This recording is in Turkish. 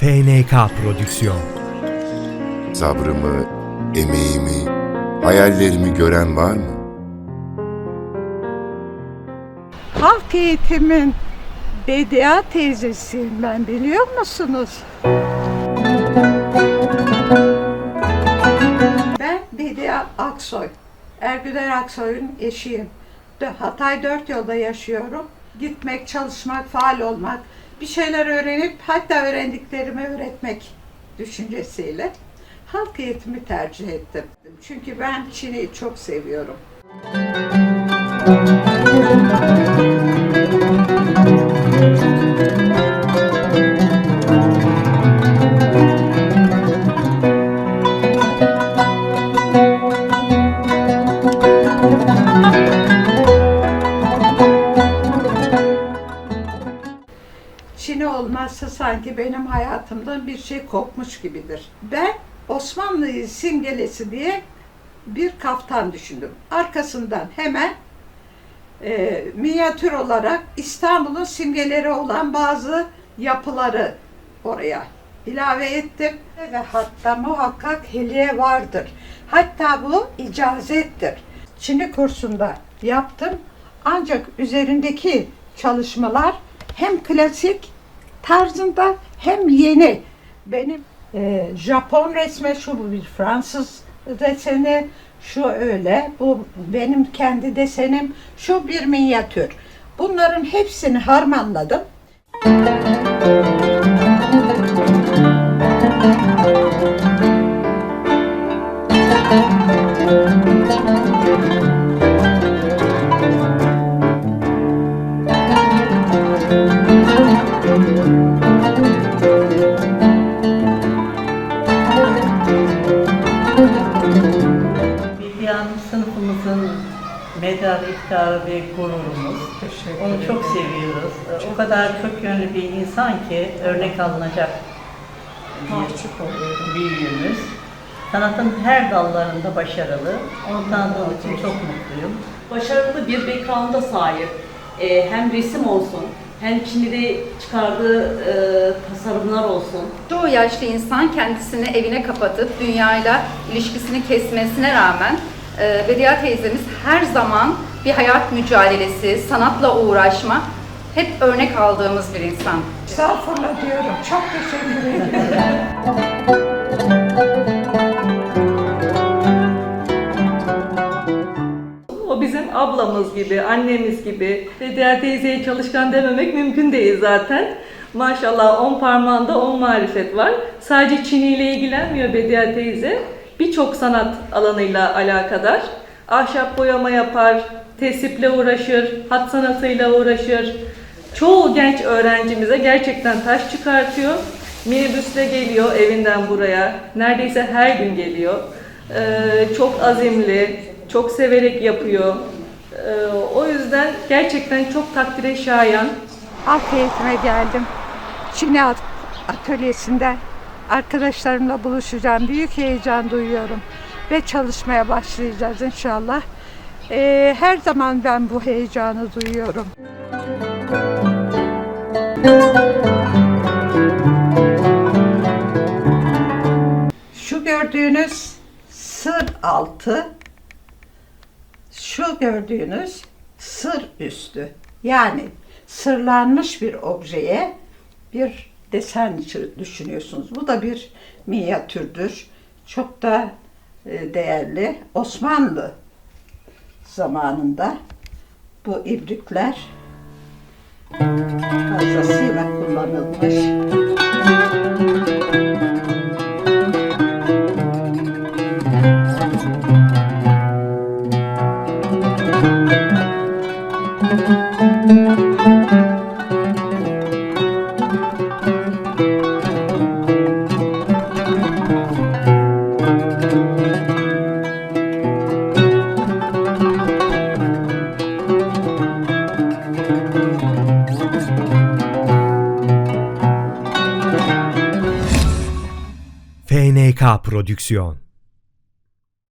FNK Prodüksiyon Sabrımı, emeğimi, hayallerimi gören var mı? Halk eğitimin Bedia teyzesiyim ben biliyor musunuz? Ben Bedia Aksoy. Ergüder Aksoy'un eşiyim. Hatay dört yolda yaşıyorum. Gitmek, çalışmak, faal olmak, bir şeyler öğrenip hatta öğrendiklerimi öğretmek düşüncesiyle halk eğitimi tercih ettim. Çünkü ben Çin'i çok seviyorum. Çin'i olmazsa sanki benim hayatımdan bir şey kopmuş gibidir. Ben Osmanlı'yı simgelesi diye bir kaftan düşündüm. Arkasından hemen e, minyatür olarak İstanbul'un simgeleri olan bazı yapıları oraya ilave ettim. Ve hatta muhakkak heliye vardır. Hatta bu icazettir. Çin'i kursunda yaptım. Ancak üzerindeki çalışmalar hem klasik tarzında hem yeni. Benim e, Japon resmi şu bir Fransız deseni şu öyle bu benim kendi desenim şu bir minyatür. Bunların hepsini harmanladım. Bilge medar iftiharı ve gururumuz. Onu çok seviyoruz. O kadar çok yönlü bir insan ki örnek alınacak bir büyüğümüz. Sanatın her dallarında başarılı. Onu tanıdığım için çok mutluyum. başarılı bir background'a sahip. Ee, hem resim olsun, hem Çin'de çıkardığı e, tasarımlar olsun. Çoğu yaşlı insan kendisini evine kapatıp dünyayla ilişkisini kesmesine rağmen e, Bediye teyzemiz her zaman bir hayat mücadelesi, sanatla uğraşma hep örnek aldığımız bir insan. Estağfurullah diyorum. Çok teşekkür ederim. O bizim ablamız gibi, annemiz gibi. Ve diğer teyzeye çalışkan dememek mümkün değil zaten. Maşallah on parmağında on marifet var. Sadece Çin ile ilgilenmiyor Bediye teyze. Birçok sanat alanıyla alakadar. Ahşap boyama yapar, tesiple uğraşır, hat sanatıyla uğraşır. Çoğu genç öğrencimize gerçekten taş çıkartıyor. Minibüsle geliyor evinden buraya. Neredeyse her gün geliyor. Ee, çok azimli, çok severek yapıyor. Ee, o yüzden gerçekten çok takdire şayan. Eğitime geldim. At- atölyesinde arkadaşlarımla buluşacağım. Büyük heyecan duyuyorum. Ve çalışmaya başlayacağız inşallah. Ee, her zaman ben bu heyecanı duyuyorum. Şu gördüğünüz sır altı, şu gördüğünüz sır üstü. Yani sırlanmış bir objeye bir desen düşünüyorsunuz. Bu da bir minyatürdür. Çok da e, değerli. Osmanlı zamanında bu ibrikler fazlasıyla kullanılmış. FNK Prodüksiyon